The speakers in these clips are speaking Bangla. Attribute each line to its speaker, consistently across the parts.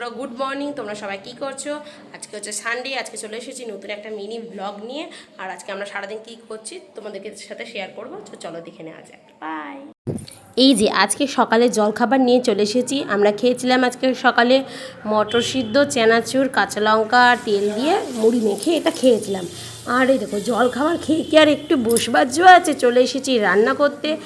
Speaker 1: পুরো গুড মর্নিং, তোমরা সবাই কী করছ? আজকে হচ্ছে সানডে আজকে চলে এসেছি নতুন একটা মিনি ব্লগ নিয়ে। আর আজকে আমরা সারাদিন কী করছি তোমাদেরকে সাথে শেয়ার করব। তো চলো দেখে নেওয়া যাক। বাই এই যে, আজকে সকালে জলখাবার নিয়ে চলে এসেছি। আমরা খেয়েছিলাম আজকে সকালে মটর সিদ্ধ চেনাচুর, কাঁচা লঙ্কা, তেল দিয়ে মুড়ি মেখে এটা খেয়েছিলাম। আর এই দেখো, জল খাবার খেয়ে কি আর একটু বসবার জো আছে? চলে এসেছি রান্না করতে।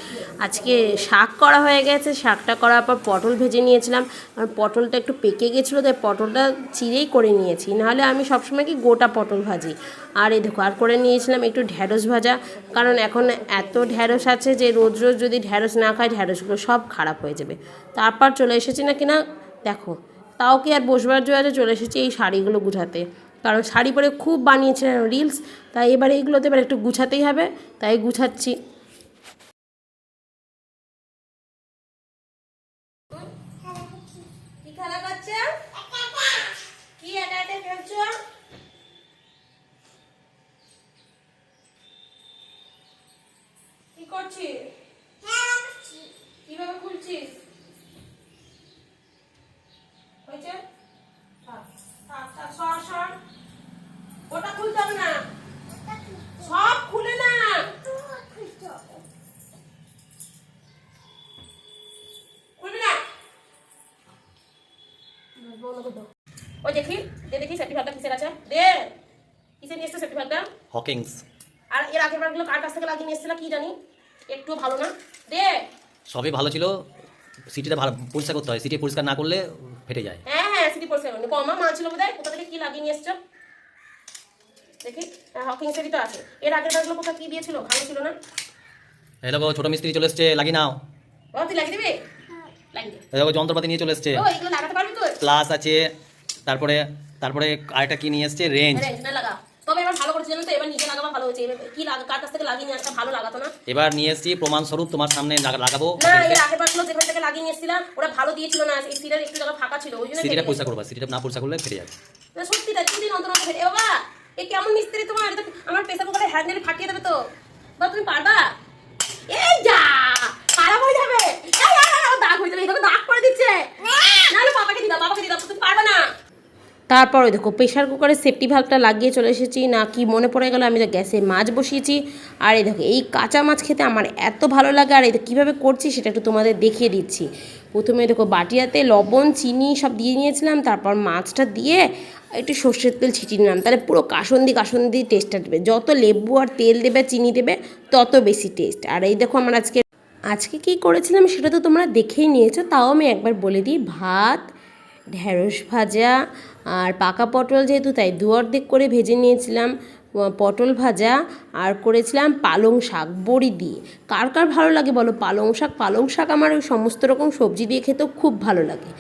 Speaker 1: আজকে শাক করা হয়ে গেছে। শাকটা করার পর পটল ভেজে নিয়েছিলাম। আর পটলটা একটু পেকে গেছিল, তাই পটলটা চিরেই করে নিয়েছি। নাহলে আমি সবসময় কি গোটা পটল ভাজি। আর এই দেখো, আর করে নিয়েছিলাম একটু ঢ্যাঁড়স ভাজা। কারণ এখন এত ঢ্যাঁড়স আছে যে রোজ রোজ যদি ঢ্যাঁড়স না খায় ঢ্যাঁড়সগুলো সব খারাপ হয়ে যাবে। তারপর চলে এসেছি না কিনা? দেখো, তাও কি আর বসবার আছে? চলে এসেছি এই শাড়িগুলো গুছাতে। কারণ শাড়ি পরে খুব বানিয়েছিলাম রিলস তাই এবার এইগুলোতে এবার একটু গুছাতেই হবে, তাই গুছাচ্ছি। করছিস? ওই দেখি দে দেখি ভাগটা কিসের আছে? দে কিসে নিয়ে এসছে ভাগটা
Speaker 2: হকিংস
Speaker 1: আর এর আগের বারগুলো কার কাছ থেকে লাগিয়ে নিয়ে এসেছিল কি জানি? একটু ভালো না। দে।
Speaker 2: সবই ভালো ছিল। সিটিটা ভালো পরিষ্কার করতে হয়। সিটি পরিষ্কার না করলে ফেটে যায়।
Speaker 1: হ্যাঁ হ্যাঁ সিটি পরিষ্কার পড়ছে কমা মাল ছিল বোধহয় কোথা থেকে কি লাগিয়ে নিয়ে এসছো? দেখি হ্যাঁ হকিং সেটি তো আছে। এর আগের বারগুলো কোথায় কি দিয়েছিল? ভালো ছিল না?
Speaker 2: এই দেখো ছোটো মিস্ত্রি চলে এসছে লাগিয়ে নাও।
Speaker 1: বাবা তুই লাগিয়ে দিবি? লাগিয়ে দে।
Speaker 2: দেখো যন্ত্রপাতি নিয়ে চলে এসছে।
Speaker 1: ও এগুলো লাগাতে পারবি তুই?
Speaker 2: প্লাস আছে। তারপরে তারপরে আরেকটা কি নিয়ে এসছে? রেঞ্জ
Speaker 1: তবে এবার ভালো করেছিলেন তো? এবার নিজে লাগাবা ভালো হয়েছে কি লাগা কার কাছ থেকে লাগিয়ে নিয়ে আসা ভালো লাগাতো না?
Speaker 2: এবার নিয়ে এসছি প্রমাণস্বরূপ তোমার সামনে লাগাবো।
Speaker 1: না এর আগের বারগুলো যেখান থেকে লাগিয়ে নিয়ে এসেছিলাম ওরা ভালো দিয়েছিল না। এই সিটের একটু জায়গা ফাঁকা ছিল ওই জন্য
Speaker 2: সিটিটা
Speaker 1: কেটে
Speaker 2: করবা সিটিটা না পরিষ্কার করলে ফেটে যাবে।
Speaker 1: না সত্যি তাই দুদিন অন্তর অন্তর ফেটে বাবা এ কেমন মিস্ত্রি তোমার? আমার প্রেসার কুকারে হ্যান্ডেল ফাটিয়ে দেবে তো। বা তুমি পারবা এই যা খারাপ হয়ে যাবে এই, এই, এই, এই, ও দাগ হয়ে যাবে এই দেখো দাগ করে দিচ্ছে না না বাবাকে দিদা বাবাকে দিদা তুমি পারবে না তারপর দেখো প্রেশার কুকারের সেফটি ভাগটা লাগিয়ে চলে এসেছি। না কি মনে পড়ে গেল আমি তো গ্যাসে মাছ বসিয়েছি। আর এই দেখো, এই কাঁচা মাছ খেতে আমার এত ভালো লাগে, আর এটা কীভাবে করছি সেটা একটু তোমাদের দেখিয়ে দিচ্ছি। প্রথমে দেখো, বাটিয়াতে লবণ, চিনি সব দিয়ে নিয়েছিলাম, তারপর মাছটা দিয়ে একটু সর্ষের তেল ছিটিয়ে নিলাম। তাহলে পুরো কাসন্দি কাসন্দি টেস্টটা দেবে। যত লেবু আর তেল দেবে, চিনি দেবে, তত বেশি টেস্ট আর এই দেখো, আমার আজকে আজকে কি করেছিলাম সেটা তো তোমরা দেখেই নিয়েছো, তাও আমি একবার বলে দিই। ভাত ঢ্যাঁড়স ভাজা আর পাকা পটল যেহেতু তাই দু অর্ধেক করে ভেজে নিয়েছিলাম। পটল ভাজা আর করেছিলাম পালং শাক, বড়ি দিয়ে। কার কার ভালো লাগে বলো? পালং শাক পালং শাক আমার ওই সমস্ত রকম সবজি দিয়ে খেতেও খুব ভালো লাগে।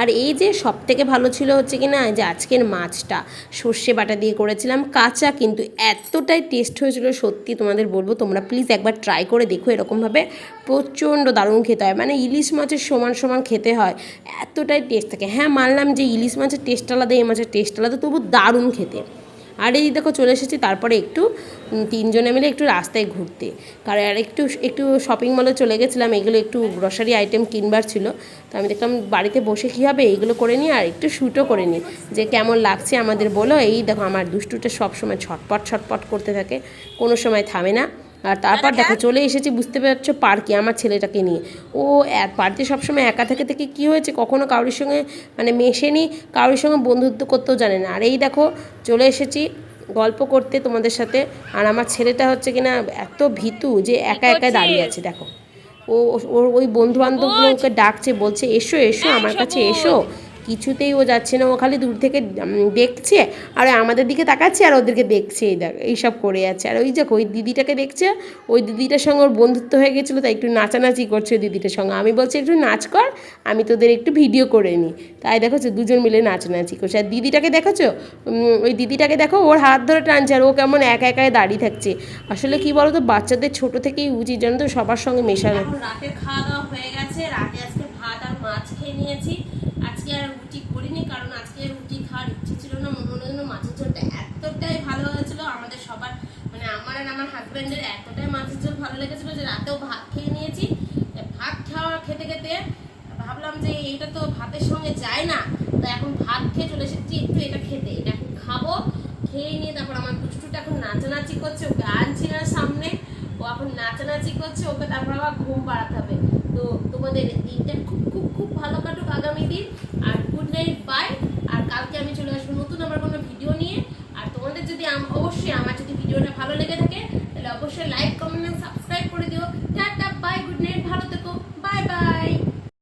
Speaker 1: আর এই যে সব থেকে ভালো ছিল হচ্ছে কি না যে আজকের মাছটা, সর্ষে বাটা দিয়ে করেছিলাম, কাঁচা কিন্তু এতটাই টেস্ট হয়েছিল, সত্যি তোমাদের বলব, তোমরা প্লিজ একবার ট্রাই করে দেখো, এরকমভাবে প্রচণ্ড দারুণ খেতে হয়। মানে ইলিশ মাছের সমান সমান খেতে হয়, এতটাই টেস্ট থাকে। হ্যাঁ মানলাম যে ইলিশ মাছের টেস্ট আলাদা, এই মাছের টেস্ট আলাদা, তবু দারুণ খেতে। আর এই দেখো চলে এসেছি, তারপরে একটু তিনজনে মিলে একটু রাস্তায় ঘুরতে। কারণ আর একটু একটু শপিং মলে চলে গেছিলাম, এগুলো একটু গ্রসারি আইটেম কিনবার ছিল। তো আমি দেখলাম বাড়িতে বসে কী হবে, এইগুলো করে নিই আর একটু শ্যুটও করে নিই। যে কেমন লাগছে আমাদের বলো, এই দেখো আমার দুষ্টুটা সবসময় ছটপট ছটপট করতে থাকে, কোনো সময় থামে না। আর তারপর দেখো চলে এসেছি বুঝতে পারছ পার্কে আমার ছেলেটাকে নিয়ে। ও এক পার্কে সবসময় একা থেকে থেকে কী হয়েছে কখনো কারোর সঙ্গে মানে মেশেনি কারোর সঙ্গে বন্ধুত্ব করতেও জানে না। আর এই দেখো চলে এসেছি গল্প করতে তোমাদের সাথে। আর আমার ছেলেটা হচ্ছে কিনা এত ভীতু যে একা একা দাঁড়িয়ে আছে দেখো। ও ওর ওই বন্ধু বান্ধবগুলো ওকে ডাকছে বলছে এসো এসো আমার কাছে এসো। কিছুতেই ও যাচ্ছে না। ও খালি দূর থেকে দেখছে আর আমাদের দিকে তাকাচ্ছে আর ওদেরকে দেখছে। এই দেখ, এইসব করে যাচ্ছে আর ওই দেখো ওই দিদিটাকে দেখছে, ওই দিদিটার সঙ্গে ওর বন্ধুত্ব হয়ে গেছিল, তাই একটু নাচানাচি করছে ওই দিদিটার সঙ্গে। আমি বলছি, একটু নাচ কর, আমি তোদের একটু ভিডিও করে নিই। তাই দেখোছো, দুজন মিলে নাচানাচি করছে। আর দিদিটাকে দেখেছ? ওই দিদিটাকে দেখো, ওর হাত ধরে টানছে আর ও কেমন একা একাই দাঁড়িয়ে থাকছে। আসলে কি বলতো, বাচ্চাদের ছোট থেকেই উচিত জানো তো, সবার সঙ্গে মেশানো। রাতের খাওয়া দাওয়া হয়ে গেছে। রাতে আজকে ভাত আর মাছ খেয়ে নিয়েছি। আজকে আর রুটি করিনি, কারণ আজকে রুটি খাওয়ার ইচ্ছে ছিল না মনে মনে জন্য মাছের ঝোলটা এতটাই ভালো হয়েছিল, আমাদের সবার মানে আমার আর আমার হাজব্যান্ডের এতটাই মাছের ঝোল ভালো লেগেছিলো যে রাতেও ভাত খেয়ে নিয়েছি ভাত খাওয়া খেতে খেতে ভাবলাম যে এইটা তো ভাতের সঙ্গে যায় না, তো এখন ভাত খেয়ে চলে এসেছি, একটু এটা খেতে, এটা এখন খাব, খেয়ে নিয়ে তারপর আমার দুষ্টুটা এখন নাচানাচি করছে, ওকে আনছি না সামনে, ও এখন নাচানাচি করছে, ওকে তারপর আবার ঘুম পাড়াতে হবে, তো তোমাদের দিনটা খুব ভালো কাটুক আগামী দিন আর গুড নাইট বাই আর কালকে আমি চলে আসব